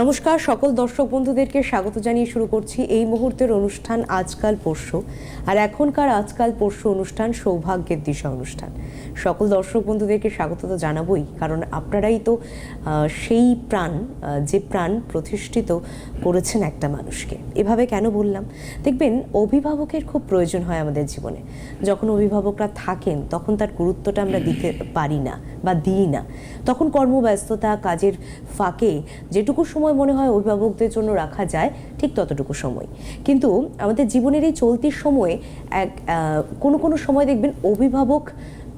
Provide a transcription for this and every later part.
নমস্কার, সকল দর্শক বন্ধুদেরকে স্বাগত জানিয়ে শুরু করছি এই মুহূর্তের অনুষ্ঠান আজকাল পরশু আর এখনকার আজকাল পরশু অনুষ্ঠান সৌভাগ্যের দিশা অনুষ্ঠান। সকল দর্শক বন্ধুদেরকে স্বাগত তো জানাবই, কারণ আপনারাই তো সেই প্রাণ যে প্রাণ প্রতিষ্ঠিত করেছেন একটা মানুষকে। এভাবে কেন বললাম? দেখবেন, অভিভাবকের খুব প্রয়োজন হয় আমাদের জীবনে। যখন অভিভাবকরা থাকেন, তখন তার গুরুত্বটা আমরা দিতে পারি না বা দিই না। তখন কর্মব্যস্ততা, কাজের ফাঁকে যেটুকু সময় মনে হয় অভিভাবকদের জন্য রাখা যায়, ঠিক ততটুকু সময়। কিন্তু আমাদের জীবনের এই চলতির সময়ে এক কোনো কোনো সময় দেখবেন অভিভাবক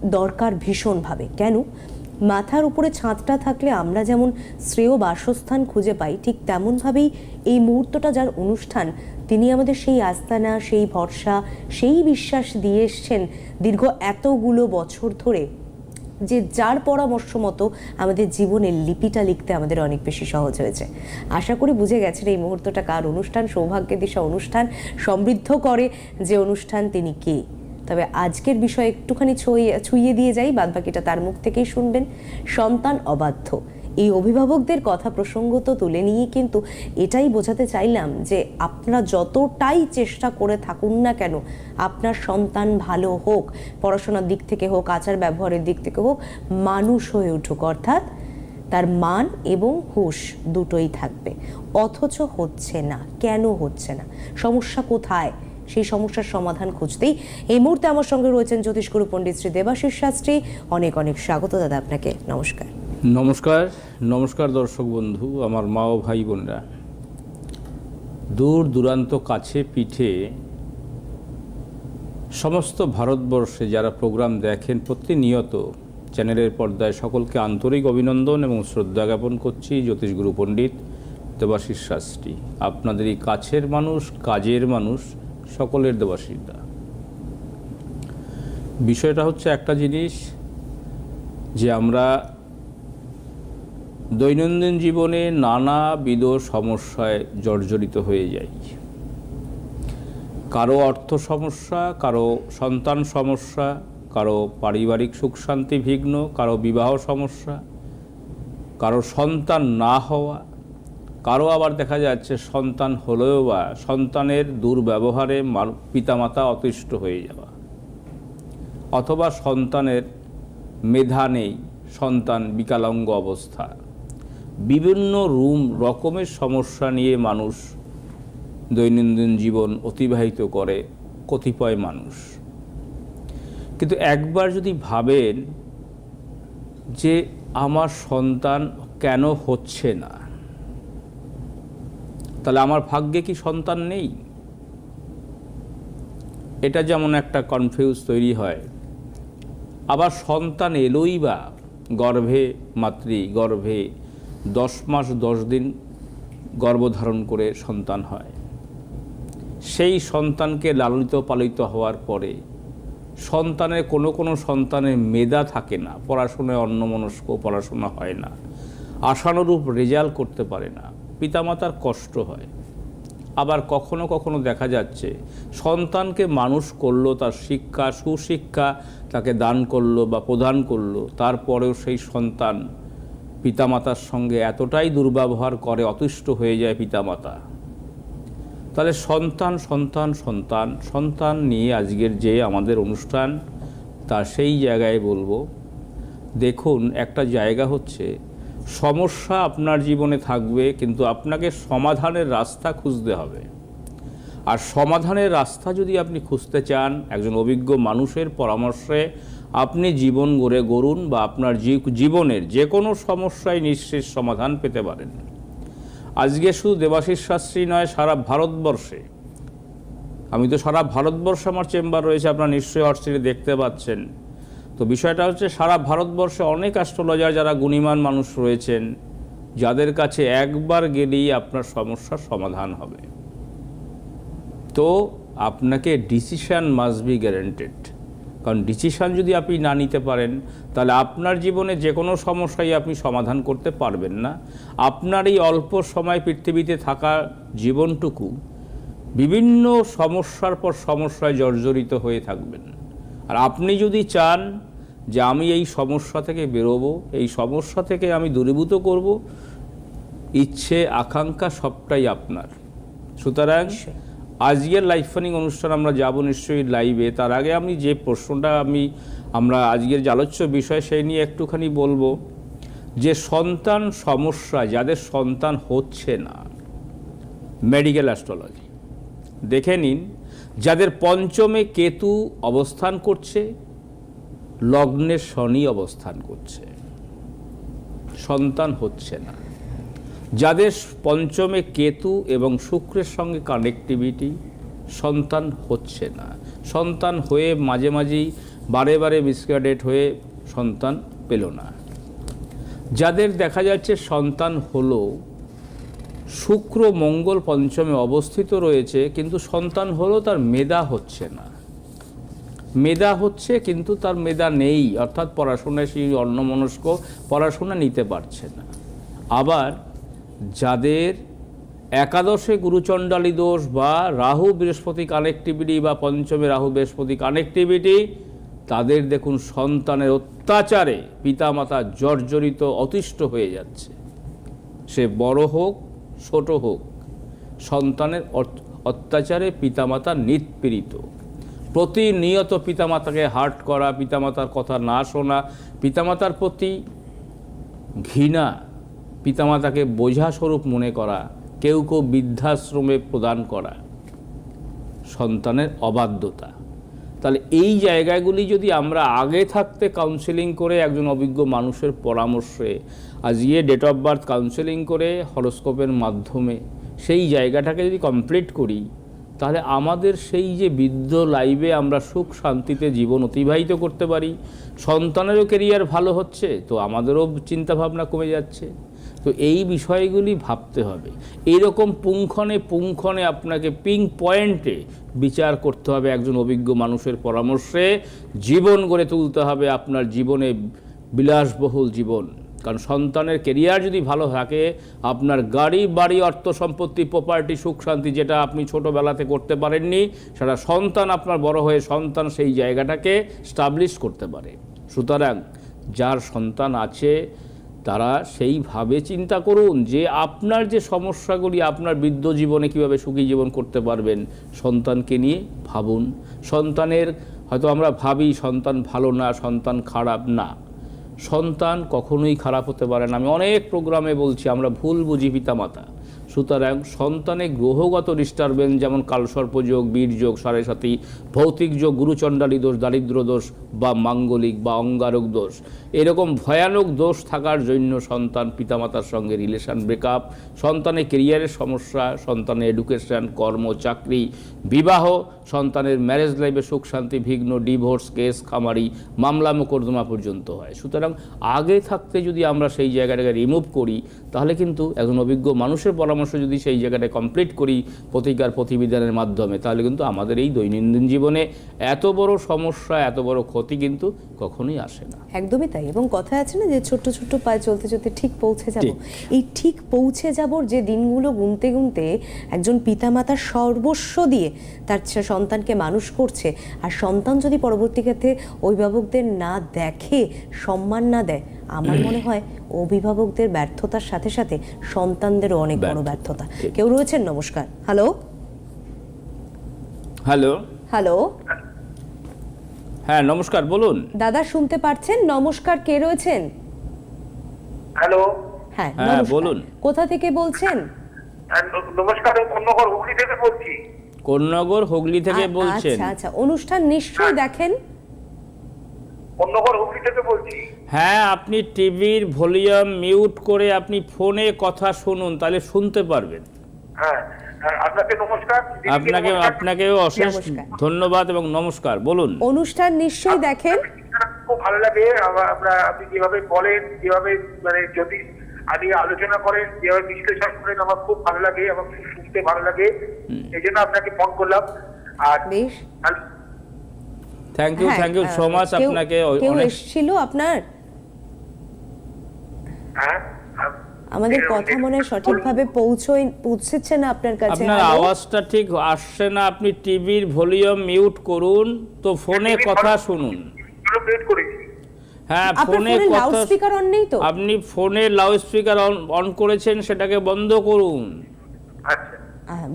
দরকার ভীষণভাবে। কেন? মাথার উপরে ছাদটা থাকলে আমরা যেমন শ্রেয় বাসস্থান খুঁজে পাই, ঠিক তেমনভাবেই এই মুহূর্তটা যার অনুষ্ঠান, তিনি আমাদের সেই আস্তানা, সেই ভরসা, সেই বিশ্বাস দিয়ে এসছেন দীর্ঘ এতগুলো বছর ধরে। যে যার পরামর্শ মতো আমাদের জীবনের লিপিটা লিখতে আমাদের অনেক বেশি সহজ হয়েছে। আশা করি বুঝে গেছেন এই মুহূর্তটা কার অনুষ্ঠান, সৌভাগ্যের দিশা অনুষ্ঠান, সমৃদ্ধ করে যে অনুষ্ঠান তিনি কে। তবে আজকের বিষয় একটুখানি ছুঁয়ে ছুঁয়ে দিয়ে যাই, বাদবাকিটা তার মুখ থেকেই শুনবেন। সন্তান অবাধ্য। এই অভিভাবকদের কথা প্রসঙ্গত তুলে নিয়ে কিন্তু এটাই বোঝাতে চাইলাম যে আপনারা যতটাই চেষ্টা করে থাকুন না কেন, আপনার সন্তান ভালো হোক, পড়াশোনার দিক থেকে হোক, আচার ব্যবহারের দিক থেকে হোক, মানুষ হয়ে উঠুক, অর্থাৎ তার মান এবং হুশ দুটোই থাকবে। অথচ হচ্ছে না, কেন হচ্ছে না? সমস্যা কোথায়? সেই সমস্যার সমাধান খুঁজতেই এই মুহূর্তে আমার সঙ্গে রয়েছেন জ্যোতিষগুরু পণ্ডিত শ্রী দেবাশিস শাস্ত্রী। অনেক অনেক স্বাগত দাদা আপনাকে। নমস্কার। নমস্কার নমস্কার দর্শক বন্ধু, আমার মা ও ভাই বোনরা। দূর দূরান্ত কাছে পিঠে সমস্ত ভারতবর্ষে যারা প্রোগ্রাম দেখেন, প্রতিনিয়ত চ্যানেলের পর্দায় সকলকে আন্তরিক অভিনন্দন এবং শ্রদ্ধা জ্ঞাপন করছি জ্যোতিষগুরু পণ্ডিত দেবাশিস শাস্ত্রী। আপনাদের এই কাছের মানুষ, কাজের মানুষ, সকলের দেবাশিসদা। বিষয়টা হচ্ছে একটা জিনিস যে আমরা দৈনন্দিন জীবনে নানাবিধ সমস্যায় জর্জরিত হয়ে যাই। কারও অর্থ সমস্যা, কারও সন্তান সমস্যা, কারও পারিবারিক সুখ শান্তি বিঘ্ন কারও বিবাহ সমস্যা, কারও সন্তান না হওয়া, কারও আবার দেখা যাচ্ছে সন্তান হলেও বা সন্তানের দুর্ব্যবহারে পিতামাতা অতিষ্ঠ হয়ে যাওয়া। অথবা সন্তানের মেধা নেই, সন্তান বিকলাঙ্গ অবস্থা। বিভিন্ন রুম রকমের সমস্যা নিয়ে মানুষ দৈনন্দিন জীবন অতিবাহিত করে কতিপয় মানুষ। কিন্তু একবার যদি ভাবেন যে আমার সন্তান কেন হচ্ছে না, তাহলে আমার ভাগ্যে কি সন্তান নেই? এটা যেমন একটা কনফিউজ তৈরি হয়, আবার সন্তান এলোই বা গর্ভে মাতৃ গর্ভে দশ মাস, দশ দিন গর্ভধারণ করে সন্তান হয়। সেই সন্তানকে লালিত পালিত হওয়ার পরে সন্তানের কোনো কোনো সন্তানের মেধা থাকে না, পড়াশোনায় অন্যমনস্ক, পড়াশোনা হয় না, আশানুরূপ রেজাল্ট করতে পারে না, পিতামাতার কষ্ট হয়। আবার কখনো কখনো দেখা যাচ্ছে সন্তানকে মানুষ করল, তার শিক্ষা, সুশিক্ষা তাকে দান করল বা প্রদান করল, তারপরেও সেই সন্তান পিতামাতার সঙ্গে এতটাই দুর্ব্যবহার করে অতুষ্ট হয়ে যায় পিতামাতা। তাহলে সন্তান সন্তান সন্তান সন্তান নিয়ে আজকের যে আমাদের অনুষ্ঠান, তা সেই জায়গায় বলব। দেখুন, একটা জায়গা হচ্ছে, সমস্যা আপনার জীবনে থাকবে, কিন্তু আপনাকে সমাধানের রাস্তা খুঁজতে হবে। আর সমাধানের রাস্তা যদি আপনি খুঁজতে চান, একজন অভিজ্ঞ মানুষের পরামর্শে আপনি জীবন গড়ে গড়ুন বা আপনার জীবনের যে কোনো সমস্যায় নিঃশেষ সমাধান পেতে পারেন। আজকে শুধু দেবাশিস শাস্ত্রী নয়, সারা ভারতবর্ষে। আমি তো সারা ভারতবর্ষে আমার চেম্বার রয়েছে, আপনারা নিশ্চয়ই হোয়াটসঅ্যাপে দেখতে পাচ্ছেন। তো বিষয়টা হচ্ছে, সারা ভারতবর্ষে অনেক অ্যাস্ট্রোলজার যারা গুণীমান মানুষ রয়েছেন, যাদের কাছে একবার গেলেই আপনার সমস্যার সমাধান হবে। তো আপনাকে ডিসিশান মাস্ট বি গ্যারেন্টেড কারণ ডিসিশান যদি আপনি না নিতে পারেন, তাহলে আপনার জীবনে যে কোনো সমস্যাই আপনি সমাধান করতে পারবেন না। আপনার এই অল্প সময় পৃথিবীতে থাকা জীবনটুকু বিভিন্ন সমস্যার পর সমস্যায় জর্জরিত হয়ে থাকবেন। আর আপনি যদি চান যে আমি এই সমস্যা থেকে বেরোবো, এই সমস্যা থেকে আমি দূরীভূত করব, ইচ্ছে, আকাঙ্ক্ষা সবটাই আপনার। সুতরাং। আজকের লাইফ ফানিং অনুষ্ঠান আমরা যাব নিশ্চয়ই লাইভে তার আগে আমি যে প্রশ্নটা আমি, আমরা আজকের যে আলোচ্য বিষয় সেই নিয়ে একটুখানি বলব। যে সন্তান সমস্যা, যাদের সন্তান হচ্ছে না মেডিকেল অ্যাস্ট্রোলজি দেখে নিন, যাদের পঞ্চমে কেতু অবস্থান করছে, লগ্নে শনি অবস্থান করছে, সন্তান হচ্ছে না। যাদের পঞ্চমে কেতু এবং শুক্রের সঙ্গে কানেক্টিভিটি সন্তান হচ্ছে না। সন্তান হয়ে মাঝে মাঝেই বারে বারে মিসগাইডেড হয়ে সন্তান পেল না। যাদের দেখা যাচ্ছে সন্তান হলো, শুক্র, মঙ্গল পঞ্চমে অবস্থিত রয়েছে, কিন্তু সন্তান হলো তার মেধা হচ্ছে না। মেধা হচ্ছে কিন্তু তার মেধা নেই, অর্থাৎ পড়াশোনায় সেই অন্যমনস্ক, পড়াশোনা নিতে পারছে না। আবার যাদের একাদশে গুরুচণ্ডালী দোষ বা রাহু বৃহস্পতি কানেক্টিভিটি বা পঞ্চমে রাহু বৃহস্পতি কানেক্টিভিটি তাদের দেখুন সন্তানের অত্যাচারে পিতামাতা জর্জরিত, অতিষ্ঠ হয়ে যাচ্ছে। সে বড় হোক, ছোট হোক, সন্তানের অত- অত্যাচারে পিতামাতা নিৎপীড়িত প্রতিনিয়ত পিতামাতাকে হার্ট করা, পিতামাতার কথা না শোনা, পিতামাতার প্রতি ঘৃণা পিতামাতাকে বোঝা স্বরূপ মনে করা, কেউ কেউ বৃদ্ধাশ্রমে প্রদান করা সন্তানের অবাধ্যতা। তাহলে এই জায়গাগুলি যদি আমরা আগে থাকতে কাউন্সেলিং করে একজন অভিজ্ঞ মানুষের পরামর্শে আজকে ডেট অফ বার্থ কাউন্সেলিং করে হরস্কোপের মাধ্যমে সেই জায়গাটাকে যদি কমপ্লিট করি, তাহলে আমাদের সেই যে বৃদ্ধ লাইভে আমরা সুখ শান্তিতে জীবন অতিবাহিত করতে পারি। সন্তানেরও কেরিয়ার ভালো হচ্ছে, তো আমাদেরও চিন্তাভাবনা কমে যাচ্ছে। তো এই বিষয়গুলি ভাবতে হবে। এইরকম পুঙ্খনে পুঙ্খনে আপনাকে পিং পয়েন্টে বিচার করতে হবে একজন অভিজ্ঞ মানুষের পরামর্শে। জীবন গড়ে তুলতে হবে আপনার জীবনে বিলাসবহুল জীবন। কারণ সন্তানের কেরিয়ার যদি ভালো থাকে, আপনার গাড়ি, বাড়ি, অর্থ সম্পত্তি প্রপার্টি সুখ, শান্তি যেটা আপনি ছোটোবেলাতে করতে পারেননি সেটা সন্তান আপনার বড় হয়ে সন্তান সেই জায়গাটাকে স্টাবলিশ করতে পারে। সুতরাং যার সন্তান আছে তারা সেইভাবে চিন্তা করুন যে আপনার যে সমস্যাগুলি, আপনার বৃদ্ধ জীবনে কীভাবে সুখী জীবন করতে পারবেন, সন্তানকে নিয়ে ভাবুন। সন্তানের, হয়তো আমরা ভাবি সন্তান ভালো না, সন্তান খারাপ না। সন্তান কখনোই খারাপ হতে পারে না। আমি অনেক প্রোগ্রামে বলছি, আমরা ভুল বুঝি পিতামাতা। সুতরাং সন্তানে গ্রহগত ডিস্টারবেন্স যেমন কালসর্পযোগ বীরযোগ সাড়ে সাথী, ভৌতিক যোগ, গুরুচণ্ডালী দোষ, দারিদ্র দোষ বা মাঙ্গলিক বা অঙ্গারক দোষ। এরকম ভয়ানক দোষ থাকার জন্য সন্তান পিতামাতার সঙ্গে রিলেশান ব্রেকআপ সন্তানের কেরিয়ারের সমস্যা, সন্তানের এডুকেশন কর্ম, চাকরি, বিবাহ, সন্তানের ম্যারেজ লাইফে সুখ, শান্তি, বিঘ্ন ডিভোর্স কেস খামারি, মামলা, মোকদ্দমা পর্যন্ত হয়। সুতরাং আগে থাকতে যদি আমরা সেই জায়গাটাকে রিমুভ করি, তাহলে কিন্তু একজন অভিজ্ঞ মানুষের পরামর্শ যদি সেই জায়গাটা কমপ্লিট করি প্রতিকার প্রতিবিধানের মাধ্যমে তাহলে কিন্তু আমাদের এই দৈনন্দিন জীবনে এত বড় সমস্যা এত বড় ক্ষতি কিন্তু কখনোই আসে না। একদমই তাই। এবং কথা আছে না যে ছোট্ট ছোট্ট পায়ে চলতে চলতে ঠিক পৌঁছে যাব। এই ঠিক পৌঁছে যাবর যে দিনগুলো গুনতে গুনতে একজন পিতামাতার সর্বস্ব দিয়ে তার সন্তানকে মানুষ করছে আর সন্তান যদি পরবর্তী ক্ষেত্রে অভিভাবকদের না দেখে সম্মান না দেয় আমার মনে হয় অভিভাবকদের ব্যর্থতার সাথে সাথে সন্তানদেরও অনেক বড় ব্যর্থতা, কেউ রয়েছেন? নমস্কার। হ্যালো? হ্যালো? হ্যালো? হ্যাঁ নমস্কার বলুন। দাদা শুনতে পারছেন? নমস্কার কে রয়েছেন? হ্যালো? হ্যাঁ হ্যাঁ, বলুন। কোথা থেকে বলছেন? হ্যাঁ, নমস্কার কন্যগর হুগলি থেকে বলছি। কোন্নগর হুগলি থেকে বলছেন। আচ্ছা আচ্ছা। অনুষ্ঠান নিশ্চয়ই দেখেন? কন্যগর হুগলি থেকে বলছি। হ্যাঁ আপনি টিভির ভলিউম মিউট করে আপনি ফোনে কথা শুনুন তাহলে শুনতে পারবেন। হ্যাঁ হ্যাঁ, আপনাকে নমস্কার। আপনাকে আপনাকেও অশেষ ধন্যবাদ এবং নমস্কার বলুন। অনুষ্ঠান নিশ্চয়ই দেখেন। খুব ভালো লাগে। আমরা আপনি যেভাবে বলেন যেভাবে মানে যদি আদি আলোচনা করেন যেভাবে বিশ্লেষণ করেন আমার খুব ভালো লাগে এবং খুব শুনতে ভালো লাগে। এই জন্য আপনাকে ফোন করলাম। আর thank you thank you so much আপনাকে কেউ অনেক এসেছিল আপনার? আমাদের কথা মনে হয় সঠিকভাবে পৌঁছই পৌঁছেছে না আপনার কাছে আপনার আওয়াজটা ঠিক আসছে না আপনি টিভির ভলিউম মিউট করুন তো ফোনে কথা শুনুন। হ্যাঁ ফোনে ফোনে লাউড কথা স্পিকার অন নেই তো? আপনি ফোনে লাউড স্পিকার অন অন করেছেন সেটাকে বন্ধ করুন। আচ্ছা।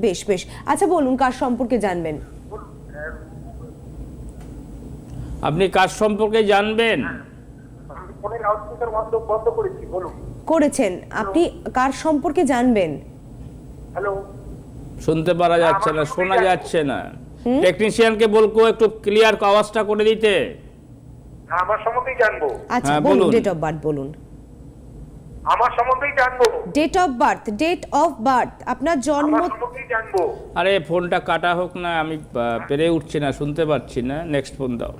বেশ বেশ। আচ্ছা বলুন কার সম্পর্কে জানবেন? আপনি কার সম্পর্কে জানবেন? আমি ফোনের লাউডস্পিকার বন্ধ বন্ধ করেছি বলুন। করেছেন। আপনি কার সম্পর্কে জানবেন? হ্যালো। শুনতে পারা যাচ্ছে না শোনা যাচ্ছে না। টেকনিশিয়ানকে বলব একটু ক্লিয়ার আওয়াজটা করে দিতে। আমার সম্বন্ধেই জানব। আচ্ছা হ্যাঁ, বলুন। ডেট অফ বার্থ বলুন। আমার সম্বন্ধেই জানব। Date of birth date of birth আপনার জন্ম আমার জানব। আরে ফোনটা কাটা হোক না আমি পেরে উঠছি না শুনতে পাচ্ছি না। নেক্সট ফোন দাও।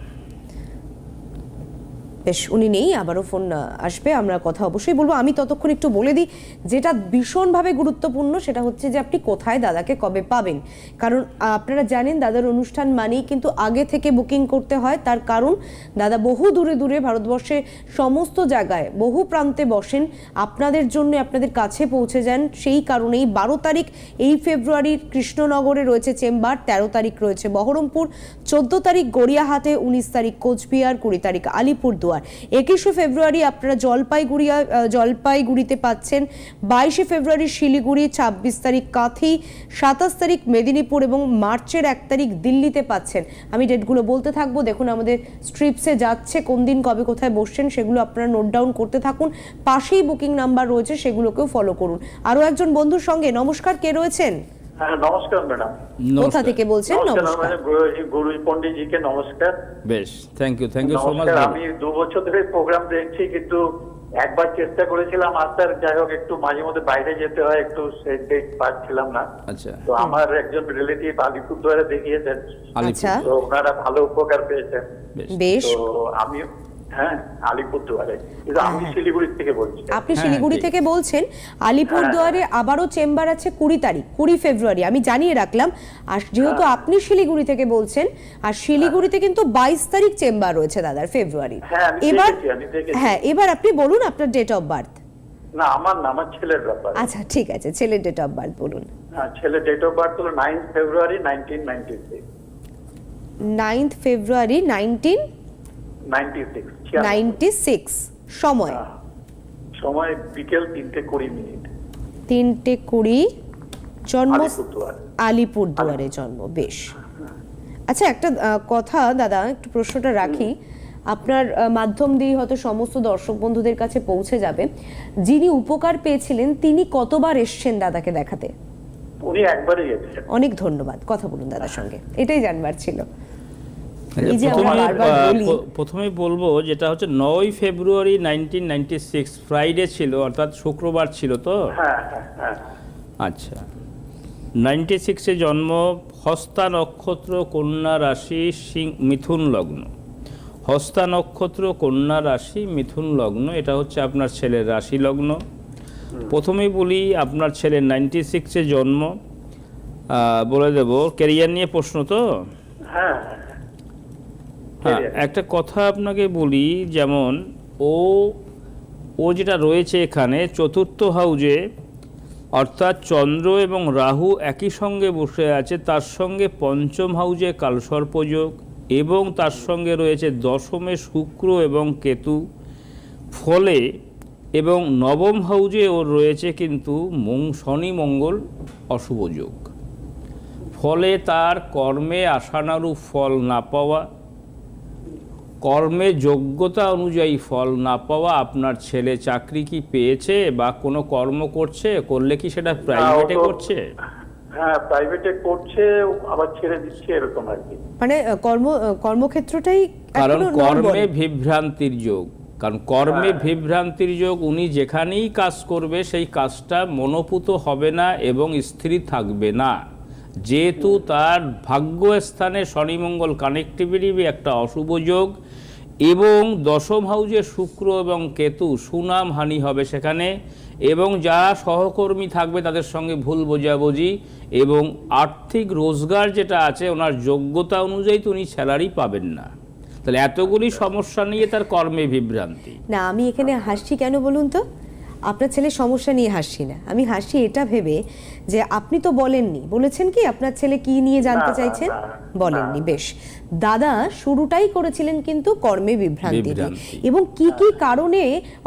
বেশ, উনি নেই, আবারও ফোন আসবে, আমরা কথা অবশ্যই বলব। আমি ততক্ষণ একটু বলে দিই, যেটা ভীষণভাবে গুরুত্বপূর্ণ, সেটা হচ্ছে যে আপনি কোথায় দাদাকে কবে পাবেন। কারণ আপনারা জানেন, দাদার অনুষ্ঠান মানেই কিন্তু আগে থেকে বুকিং করতে হয়। তার কারণ, দাদা বহু দূরে দূরে ভারতবর্ষে সমস্ত জায়গায়, বহু প্রান্তে বসেন। আপনাদের জন্য আপনাদের কাছে পৌঁছে যান। সেই কারণেই বারো তারিখ, এই ফেব্রুয়ারির কৃষ্ণনগরে রয়েছে চেম্বার, তেরো তারিখ রয়েছে বহরমপুর, চোদ্দ তারিখ গড়িয়াহাটে, উনিশ তারিখ কোচবিহার, কুড়ি তারিখ আলিপুরদুয়ার। একুশে ফেব্রুয়ারি আপনারা জলপাইগুড়িয়া জলপাইগুড়িতে পাচ্ছেন। বাইশে ফেব্রুয়ারি শিলিগুড়ি, ছাব্বিশ তারিখ কাঁথি, সাতাশ তারিখ মেদিনীপুর এবং মার্চের এক তারিখ দিল্লিতে পাচ্ছেন। আমি ডেটগুলো বলতে থাকব। দেখুন আমাদের স্ট্রিপসে যাচ্ছে, কোন দিন কবে কোথায় বসছেন, সেগুলো আপনারা নোট ডাউন করতে থাকুন। পাশেই বুকিং নাম্বার রয়েছে, সেগুলোকেও ফলো করুন। আরও একজন বন্ধুর সঙ্গে, নমস্কার, কে রয়েছেন? হ্যাঁ নমস্কার ম্যাডাম। কোথা থেকে বলছেন? নমস্কার নমস্কার। আমাদের গুরুজি গুরুজি পন্ডিতজিকে নমস্কার। বেশ thank you thank you so much আমি দু বছর ধরে প্রোগ্রাম দেখছি কিন্তু একবার চেষ্টা করেছিলাম আসার যাই হোক একটু মাঝে মধ্যে বাইরে যেতে হয় একটু ডেট পাচ্ছিলাম না। আচ্ছা। তো আমার একজন রিলেটিভ আলিপুরদুয়ারে দেখিয়েছেন। আচ্ছা। তো ওনারা ভালো উপকার পেয়েছেন। বেশ। তো আমি হ্যাঁ আলিপুরদুয়ারে কিন্তু আমি হ্যাঁ। থেকে বলছি। আপনি হ্যাঁ, শিলিগুড়ি থেকে বলছেন আলিপুরদুয়ারে আবারও চেম্বার আছে কুড়ি তারিখ কুড়ি ফেব্রুয়ারি আমি জানিয়ে রাখলাম। আর যেহেতু। আপনি শিলিগুড়ি থেকে বলছেন আর শিলিগুড়িতে কিন্তু বাইশ তারিখ চেম্বার রয়েছে দাদার ফেব্রুয়ারি। হ্যাঁ, এবার। হ্যাঁ আপনি বলুন আপনার ডেট অফ বার্থ না আমার না আমার ছেলের ব্যাপার। আচ্ছা ঠিক আছে ছেলের ডেট অফ বার্থ বলুন। হ্যাঁ, ছেলের ডেট অফ বার্থ হলো nine February nineteen ninety six ninth February nineteen ninety six ninety six সময়। সময় বিকেল তিনটে কুড়ি মিনিট। তিনটে কুড়ি জন্ম আলিপুরদুয়ার। জন্ম বেশ। আচ্ছা একটা কথা দাদা একটু প্রশ্নটা রাখি। আপনার মাধ্যম দিয়ে হয়তো সমস্ত দর্শক বন্ধুদের কাছে পৌঁছে যাবে। যিনি উপকার পেয়েছিলেন তিনি কতবার এসছেন দাদাকে দেখাতে? উনি একবারই গেছেন অনেক ধন্যবাদ। কথা বলুন দাদার সঙ্গে। এটাই জানবার ছিল। এই যে আমরা প্রথমে বারবার বলি। প্রথমে বলব যেটা হচ্ছে নয় February nineteen ninety six Friday ছিল অর্থাৎ শুক্রবার ছিল তো? হ্যাঁ হ্যাঁ হ্যাঁ। আচ্ছা। নাইনটি সিক্সে জন্ম হস্তা নক্ষত্র কন্যা রাশি সিং মিথুন লগ্ন। হস্তা নক্ষত্র কন্যা রাশি মিথুন লগ্ন এটা হচ্ছে আপনার ছেলের রাশি লগ্ন। প্রথমেই বলি আপনার ছেলের নাইনটি সিক্সে জন্ম। আহ, বলে দেব ক্যারিয়ার নিয়ে প্রশ্ন তো? হ্যাঁ। হ্যাঁ একটা কথা আপনাকে বলি যেমন ও ও যেটা রয়েছে এখানে চতুর্থ হাউজে অর্থাৎ চন্দ্র এবং রাহু একই সঙ্গে বসে আছে তার সঙ্গে পঞ্চম হাউজে কালসর্পযোগ এবং তার সঙ্গে রয়েছে দশমে শুক্র এবং কেতু। ফলে এবং নবম হাউজে ওর রয়েছে কিন্তু মং- শনি মঙ্গল অশুভ যোগ। ফলে তার কর্মে আশানারূপ ফল না পাওয়া কর্মে যোগ্যতা অনুযায়ী ফল না পাওয়া আপনার ছেলে চাকরি কি পেয়েছে বা কোনো কর্ম করছে? করলে কি সেটা প্রাইভেটে করছে? হ্যাঁ প্রাইভেটে করছে আবার ছেড়ে দিচ্ছে এরকম আর কি। মানে কর্ম কর্মক্ষেত্রটাই কারণ কর্মে বিভ্রান্তির যোগ। কারণ কর্মে হ্যাঁ। বিভ্রান্তির যোগ উনি যেখানেই কাজ করবে সেই কাজটা মনোপুত হবে না এবং স্থির থাকবে না। যেহেতু তার ভাগ্যস্থানে শনিমঙ্গল কানেক্টিভিটি একটা অশুভ যোগ, এবং দশম হাউজে শুক্র এবং কেতু সুনাম হানি হবে সেখানে, এবং যারা সহকর্মী থাকবে তাদের সঙ্গে ভুল বোঝাবুঝি এবং আর্থিক রোজগার যেটা আছে, ওনার যোগ্যতা অনুযায়ী উনি স্যালারি পাবেন না। তাহলে এতগুলি সমস্যা নিয়ে তার কর্মে বিভ্রান্তি। না, আমি এখানে হাসছি কেন বলুন তো? আপনার ছেলের সমস্যা নিয়ে হাসি না। আমি হাসি এটা ভেবে যে আপনি তো বলেননি। বলেছেন কি আপনার ছেলে কি নিয়ে জানতে চাইছেন? বলেননি বেশ। দাদা শুরুটাই করেছিলেন কিন্তু কর্মে বিভ্রান্তি। এবং কি কি কারণে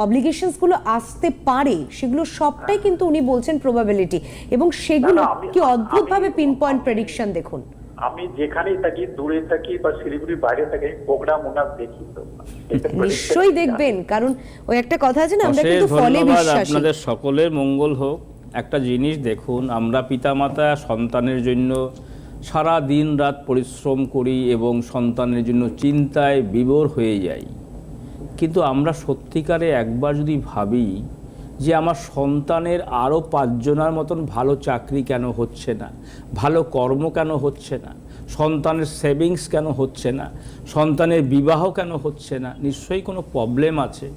অব্লিগেশনসগুলো আসতে পারে সেগুলো সবটাই কিন্তু উনি বলছেন প্রবাবিলিটি এবং সেগুলো কি অদ্ভুত ভাবে পিন পয়েন্ট প্রেডিকশন দেখুন। আমি যেখানেই থাকি দূরে থাকি বা শিলিগুড়ির বাইরে থাকি প্রোগ্রাম ওনার দেখি তো। নিশ্চয়ই দেখবেন কারণ ওই একটা কথা আছে না আমরা কিন্তু ফলে বিশ্বাসী। আপনাদের সকলের মঙ্গল হোক। একটা জিনিস দেখুন আমরা পিতামাতা সন্তানের জন্য সারা দিন রাত পরিশ্রম করি এবং সন্তানের জন্য চিন্তায় বিভোর হয়ে যাই। কিন্তু আমরা সত্যিকারে একবার যদি ভাবি যে আমার সন্তানের আরও পাঁচজনের মতন ভালো চাকরি কেন হচ্ছে না? ভালো কর্ম কেন হচ্ছে না? সন্তানের সেভিংস কেন হচ্ছে না? সন্তানের বিবাহ কেন হচ্ছে না? নিশ্চয়ই কোনো প্রবলেম আছে।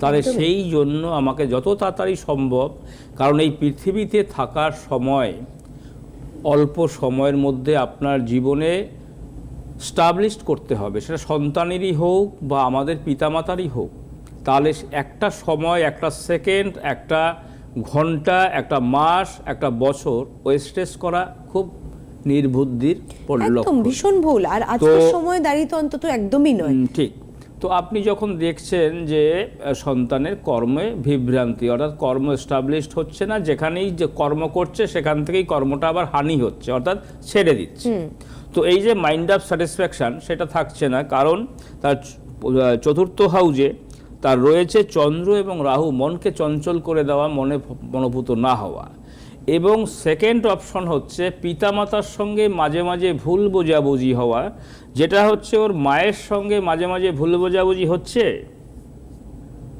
তাহলে সেই জন্য আমাকে যত তাড়াতাড়ি সম্ভব কারণ এই পৃথিবীতে থাকার সময় অল্প সময়ের মধ্যে আপনার জীবনে স্টাবলিশড করতে হবে। সেটা সন্তানেরই হোক বা আমাদের পিতামাতারই হোক। তাহলে একটা সময় একটা সেকেন্ড একটা ঘণ্টা একটা মাস একটা বছর ওয়েস্টেজ করা খুব নির্বুদ্ধির একদম ভীষণ ভুল। আর আজকের সময় দাঁড়িয়ে তো অন্তত একদমই নয়। ঠিক। তো আপনি যখন দেখছেন যে সন্তানের কর্মে বিভ্রান্তি অর্থাৎ কর্ম এস্টাবলিশড হচ্ছে না যেখানেই যে কর্ম করছে সেখান থেকেই কর্মটা আবার হানি হচ্ছে অর্থাৎ ছেড়ে দিচ্ছে। তো এই যে মাইন্ড অফ স্যাটিসফ্যাকশন সেটা থাকছে না কারণ তার চতুর্থ হাউজে তার রয়েছে চন্দ্র এবং রাহু মনকে চঞ্চল করে দেওয়া মনে মনোভূত না হওয়া। এবং সেকেন্ড অপশন হচ্ছে পিতামাতার সঙ্গে মাঝে মাঝে ভুল বোঝাবুঝি হওয়া যেটা হচ্ছে ওর মায়ের সঙ্গে মাঝে মাঝে ভুল বোঝাবুঝি হচ্ছে?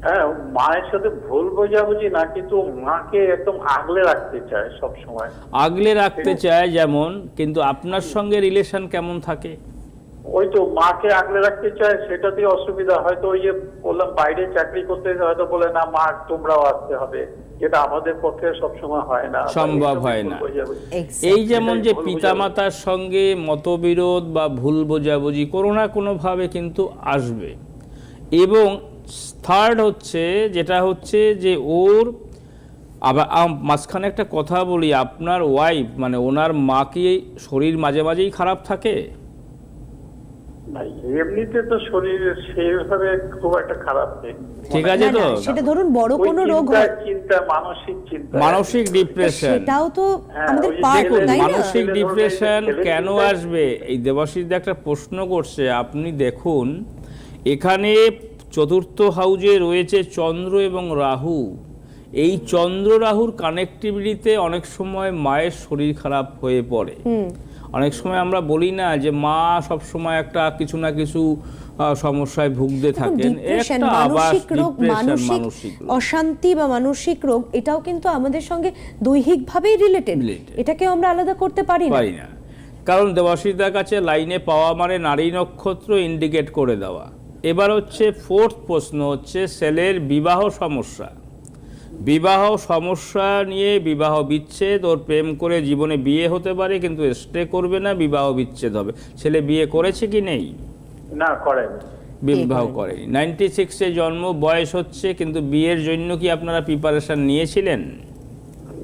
হ্যাঁ মায়ের সাথে ভুল বোঝাবুঝি না কিন্তু মাকে একদম আগলে রাখতে চায় সব সময় আগলে রাখতে চায় যেমন কিন্তু আপনার সঙ্গে রিলেশন কেমন থাকে? ওই তো মাকে আগলে রাখতে চায় সেটাতে অসুবিধা। হয়তো ওই যে বললাম বাইরে চাকরি করতে হয়তো বলে না মা তোমরাও আসতে হবে। যেটা আমাদের পক্ষে সবসময় হয় না। সম্ভব হয় না। এই যেমন যে পিতামাতার সঙ্গে মতবিরোধ বা ভুল বোঝাবুঝি কোনো না কোনোভাবে কিন্তু আসবে। এবং থার্ড হচ্ছে যেটা হচ্ছে যে ওর আবার মাঝখানে একটা কথা বলি আপনার ওয়াইফ মানে ওনার মা কি শরীর মাঝে মাঝেই খারাপ থাকে? এমনিতে তো শরীর সেইভাবে খুব একটা খারাপ নেই। ঠিক আছে তো? সেটা ধরুন বড় কোনো রোগ হয় চিন্তা মানসিক চিন্তা মানসিক ডিপ্রেশন সেটাও তো হ্যাঁ, আমাদের পার্ট তাই না? মানসিক ডিপ্রেশন কেন আসবে? এই দেবাশিস একটা প্রশ্ন করছে আপনি দেখুন এখানে চতুর্থ হাউজে রয়েছে চন্দ্র এবং রাহু। এই চন্দ্র রাহুর কানেক্টিভিটিতে অনেক সময় মায়ের শরীর খারাপ হয়ে পড়ে। অনেক সময় আমরা বলি না যে মা সব সময় একটা কিছু না কিছু সমস্যায় ভুগতে থাকেন। মানসিক রোগ মানসিক অশান্তি বা মানসিক রোগ এটাও কিন্তু আমাদের সঙ্গে দৈহিকভাবেই রিলেটেড Related। এটাকে আমরা আলাদা করতে পারি না। কারণ দেবাশিসদার কাছে লাইনে পাওয়া মানে নারী নক্ষত্র ইন্ডিকেট করে দেওয়া। এবার হচ্ছে ফোর্থ প্রশ্ন হচ্ছে ছেলের বিবাহ সমস্যা। বিবাহ সমস্যা নিয়ে বিবাহ বিচ্ছেদ ওর প্রেম করে জীবনে বিয়ে হতে পারে কিন্তু স্টে করবে না বিবাহ বিচ্ছেদ হবে। ছেলে বিয়ে করেছে কি নেই? না করে বিবাহ করে করেনি। নাইনটি সিক্সে জন্ম বয়স হচ্ছে কিন্তু বিয়ের জন্য কি আপনারা প্রিপারেশন নিয়েছিলেন?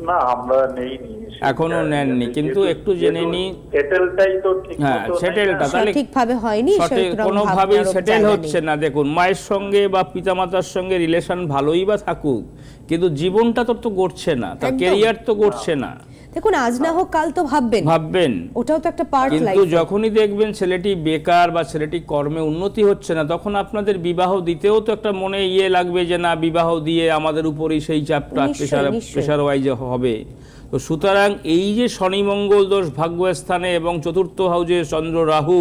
না আমরা নেইনি। এখনও নেননি, কিন্তু একটু জেনে নিই। সেটেলটাই তো ঠিক হ্যাঁ, সেটেলটা তাহলে ঠিকভাবে হয়নি কোনোভাবেই সেটেল হচ্ছে না। দেখুন মায়ের সঙ্গে বা পিতামাতার সঙ্গে রিলেশন ভালোই বা থাকুক কিন্তু জীবনটা তো তো গড়ছে না তার কেরিয়ার তো গড়ছে না। দেখুন আজ না হোক কাল তো ভাববেন। ভাববেন। ওটাও তো একটা পার্ট কিন্তু যখনই দেখবেন ছেলেটি বেকার বা ছেলেটি কর্মে উন্নতি হচ্ছে না তখন আপনাদের বিবাহ দিতেও তো একটা মনে ইয়ে লাগবে যে না বিবাহ দিয়ে আমাদের উপরেই সেই চাপটা প্রেশার। প্রেশার ওয়াইজে হবে। তো সুতরাং এই যে শনি মঙ্গল দোষ ভাগ্যস্থানে এবং চতুর্থ হাউজে চন্দ্র রাহু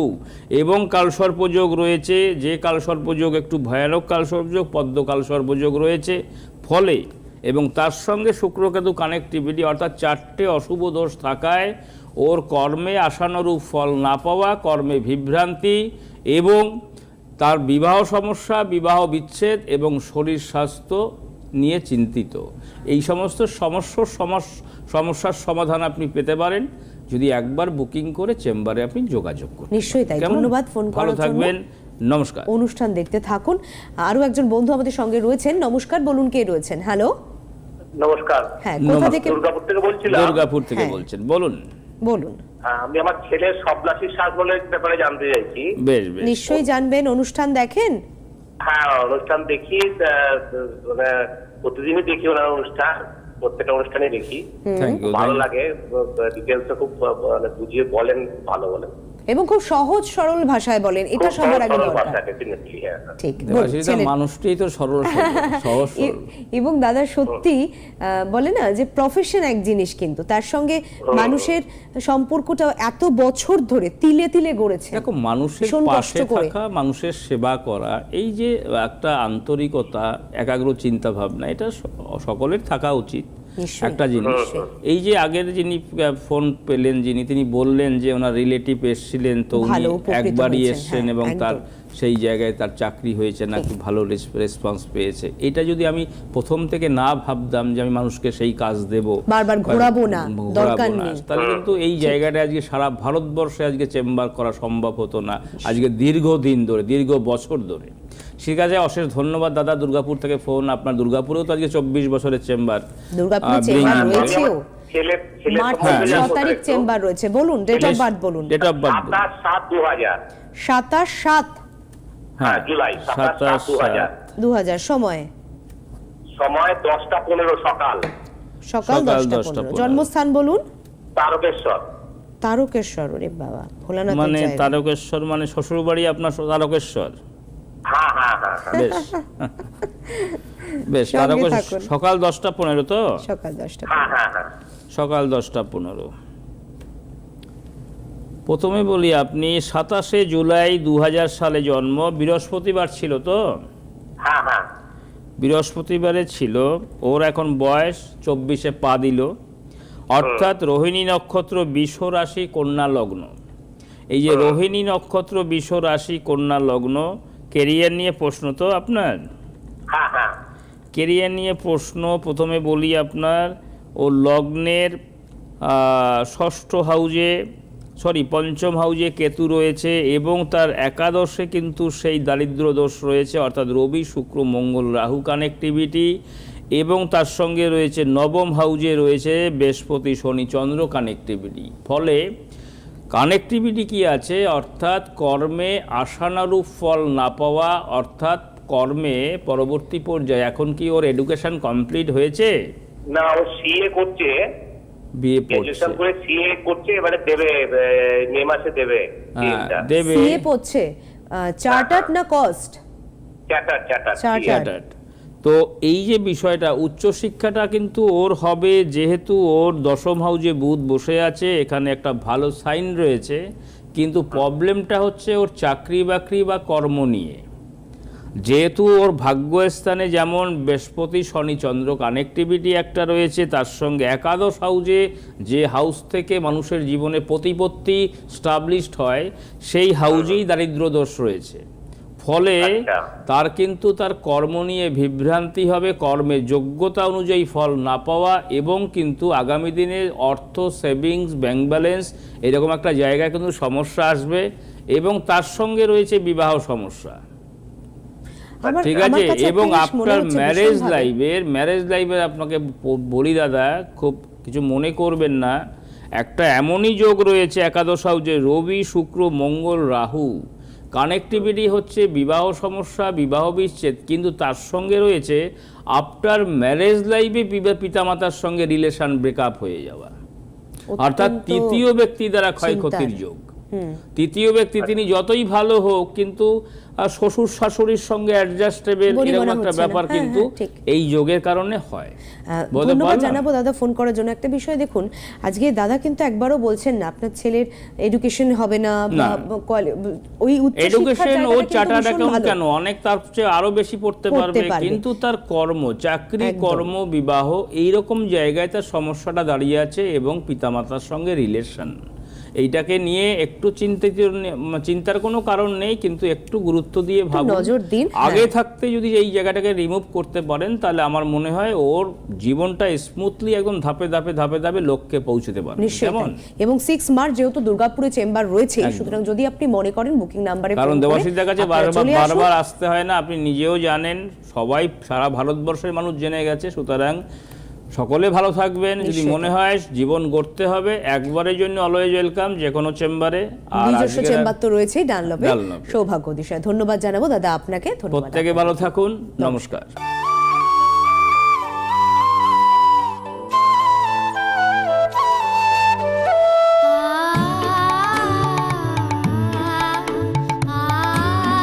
এবং কালসর্পযোগ রয়েছে যে কালসর্পযোগ একটু ভয়ানক কালসর্পযোগ পদ্ম কালসর্পযোগ রয়েছে ফলে এবং তার সঙ্গে শুক্রকেতু কানেক্টিভিটি অর্থাৎ চারটে অশুভ দোষ থাকায় ওর কর্মে আশানুরূপ ফল না পাওয়া কর্মে বিভ্রান্তি এবং তার বিবাহ সমস্যা বিবাহ বিচ্ছেদ এবং শরীর স্বাস্থ্য নিয়ে চিন্তিত। এই সমস্ত সমস্যার সমস- সমস্যার সমাধান আপনি পেতে পারেন। যদি একবার বুকিং করে চেম্বারে আপনি যোগাযোগ করুন। নিশ্চয়ই তাই। ধন্যবাদ ফোন ভালো থাকবেন। নমস্কার। অনুষ্ঠান দেখতে থাকুন। আরও একজন বন্ধু আমাদের সঙ্গে রয়েছেন। নমস্কার বলুন কে রয়েছেন? হ্যালো নমস্কার। হ্যাঁ কোথা থেকে দুর্গাপুর থেকে বলছিলাম? দুর্গাপুর থেকে হ্যাঁ। বলছেন বলুন। বলুন। হ্যাঁ, আমি আমার ছেলের শ্বাস বলে ব্যাপারে জানতে চাইছি। বেশ বেশ। নিশ্চয়ই জানবেন অনুষ্ঠান দেখেন? হ্যাঁ অনুষ্ঠান দেখি আহ, মানে প্রতিদিনই দেখি ওনার অনুষ্ঠান প্রত্যেকটা অনুষ্ঠানে দেখি। ভালো লাগে ডিটেলস খুব মানে বুঝিয়ে বলেন ভালো বলেন। এবং খুব সহজ সরল ভাষায় বলেন। এটা সবার আগে দরকার। হ্যাঁ। ঠিক মানুষটাই তো সরল সহজ এবং দাদা সত্যি বলে না যে প্রফেশন এক জিনিস কিন্তু তার সঙ্গে মানুষের সম্পর্কটা এত বছর ধরে তিলে তিলে গড়েছে। দেখো মানুষের কষ্ট পাশে থাকা মানুষের সেবা করা এই যে একটা আন্তরিকতা একাগ্র চিন্তা ভাবনা এটা সকলের থাকা উচিত। একটা জিনিস। এই যে আগের যিনি আহ, ফোন পেলেন যিনি তিনি বললেন যে ওনার রিলেটিভ এসেছিলেন তো উনি একবারই এসছেন হ্যাঁ, এবং তার সেই জায়গায় তার চাকরি হয়েছে নাকি ভালো রেসপন্স পেয়েছে। এটা যদি আমি প্রথম থেকে না ভাবতাম যে আমি মানুষকে সেই কাজ দেব বারবার ঘোরাবো না, দরকার নেই। তাহলে কিন্তু এই জায়গাটা আজকে সারা ভারতবর্ষে আজকে চেম্বার করা সম্ভব হতো না। আজকে দীর্ঘদিন ধরে দীর্ঘ বছর ধরে। ঠিক আছে অশেষ ধন্যবাদ দাদা দুর্গাপুর থেকে ফোন আপনার দুর্গাপুরেও তো আজকে চব্বিশ বছরের চেম্বার। চেম্বার রয়েছে। তারিখ চেম্বার বলুন ডেট অফ বার্থ বলুন। ডেট অফ বার্থ সাতাশ সাত দু হাজার। সাত। হ্যাঁ জুলাই সাতাশ দু হাজার। সময়? সময় দশটা পনেরো সকাল। সকাল দশটা পনেরো। জন্মস্থান বলুন? তারকেশ্বর। তারকেশ্বর ওরে বাবা ভোলানাথের মানে। তারকেশ্বর মানে শ্বশুরবাড়ি আপনার তারকেশ্বর। বেশ। বেশ সঙ্গে সকাল দশটা পনেরো তো? সকাল দশটা হ্যাঁ হ্যাঁ হ্যাঁ। সকাল দশটা পনেরো। প্রথমে বলি আপনি সাতাশে জুলাই দু সালে জন্ম বৃহস্পতিবার ছিল তো? হ্যাঁ হ্যাঁ। বৃহস্পতিবারে ছিল ওর এখন বয়স চব্বিশে পা দিল। অর্থাৎ রোহিণী নক্ষত্র বিষ রাশি কন্যা লগ্ন। এই যে রোহিণী নক্ষত্র বিষ রাশি কন্যা লগ্ন কেরিয়ার নিয়ে প্রশ্ন তো আপনার? হ্যাঁ হ্যাঁ। কেরিয়ার নিয়ে প্রশ্ন প্রথমে বলি আপনার ও লগ্নের ষষ্ঠ হাউজে সরি পঞ্চম হাউজে কেতু রয়েছে এবং তার একাদশে কিন্তু সেই দারিদ্র দোষ রয়েছে অর্থাৎ রবি শুক্র মঙ্গল রাহু কানেক্টিভিটি এবং তার সঙ্গে রয়েছে নবম হাউজে রয়েছে বৃহস্পতি শনি চন্দ্র কানেক্টিভিটি ফলে কানেক্টিভিটি কি আছে? অর্থাৎ কর্মে আশানুরূপ ফল না পাওয়া অর্থাৎ কর্মে পরবর্তী পর্যায়ে এখন কি ওর এডুকেশন কমপ্লিট হয়েছে? না ও সিএ করছে। বিয়ে পড়ছে। করে সিএ করছে এবারে দেবে এ, মে মাসে দেবে হ্যাঁ, দেবে। সিএ পড়ছে। চার্টার্ড না কস্ট চ্যাটার চ্যাটার Chartered। তো এই যে বিষয়টা উচ্চশিক্ষাটা কিন্তু ওর হবে যেহেতু ওর দশম হাউজে বুধ বসে আছে এখানে একটা ভালো সাইন রয়েছে কিন্তু প্রবলেমটা হচ্ছে ওর চাকরি বাকরি বা কর্ম নিয়ে। যেহেতু ওর ভাগ্যস্থানে যেমন বৃহস্পতি শনি চন্দ্র কানেক্টিভিটি একটা রয়েছে তার সঙ্গে একাদশ হাউজে যে হাউস থেকে মানুষের জীবনে প্রতিপত্তি স্টাবলিশড হয় সেই হাউজেই দারিদ্র দোষ রয়েছে। ফলে আচ্ছা। তার কিন্তু তার কর্ম নিয়ে বিভ্রান্তি হবে কর্মের যোগ্যতা অনুযায়ী ফল না পাওয়া এবং কিন্তু আগামী দিনে অর্থ সেভিংস ব্যাংক ব্যালেন্স এরকম একটা জায়গায় কিন্তু সমস্যা আসবে এবং তার সঙ্গে রয়েছে বিবাহ সমস্যা। ঠিক আছে? এবং আপনার ম্যারেজ লাইফের ম্যারেজ লাইফের আপনাকে বলি দাদা খুব কিছু মনে করবেন না। একটা এমনই যোগ রয়েছে একাদশ হাউজে রবি শুক্র মঙ্গল রাহু। কানেক্টিভিটি হচ্ছে বিবাহ সমস্যা বিবাহ বিচ্ছেদ কিন্তু তার সঙ্গে রয়েছে আফটার ম্যারেজ লাইফে পিতামাতার সঙ্গে রিলেশন ব্রেকআপ হয়ে যাওয়া। অর্থাৎ তৃতীয় ব্যক্তি দ্বারা ক্ষয়ক্ষতির যোগ। তৃতীয় ব্যক্তি তিনি যতই ভালো হোক কিন্তু শ্বশুর শাশুড়ির সঙ্গে অ্যাডজাস্টেবল এরকম একটা ব্যাপার হ্যাঁ, কিন্তু হ্যাঁ, এই যোগের কারণে হয়। ধন্যবাদ জানাব দাদা ফোন করার জন্য। একটা বিষয় দেখুন আজকে দাদা কিন্তু একবারও বলছেন না আপনার ছেলের এডুকেশন হবে না ওই এডুকেশন ও চার্টার্ড অ্যাকাউন্ট কেন? অনেক তার চেয়ে আরও বেশি পড়তে পারবে। কিন্তু তার কর্ম চাকরি কর্ম বিবাহ এই রকম জায়গায় তার সমস্যাটা দাঁড়িয়ে আছে এবং পিতামাতার সঙ্গে রিলেশন এইটাকে নিয়ে একটু চিন্তিত চিন্তার কোনো কারণ নেই কিন্তু একটু গুরুত্ব দিয়ে ভাবুন। নজর দিন, হ্যাঁ। আগে থাকতে যদি এই জায়গাটাকে রিমুভ করতে পারেন তাহলে আমার মনে হয় ওর জীবনটা স্মুথলি একদম ধাপে ধাপে ধাপে ধাপে লক্ষ্যে পৌঁছতে পারে কেমন? এবং সিক্স মার্চ যেহেতু দুর্গাপুরে চেম্বার রয়েছে সুতরাং যদি আপনি মনে করেন বুকিং নাম্বারে কারণ দেবাশিসদের কাছে বারবার বারবার আসতে হয় না আপনি নিজেও জানেন সবাই সারা ভারতবর্ষের মানুষ জেনে গেছে সুতরাং সকলে ভালো থাকবেন। যদি মনে হয় জীবন গড়তে হবে একবারের জন্য অলওয়েজ ওয়েলকাম যে কোনো চেম্বারে। আর নিজস্ব চেম্বার তো রয়েছে ডানলপে। সৌভাগ্য দিশায়। ধন্যবাদ জানাব। দাদা আপনাকে ধন্যবাদ। প্রত্যেকে ভালো থাকুন। নমস্কার।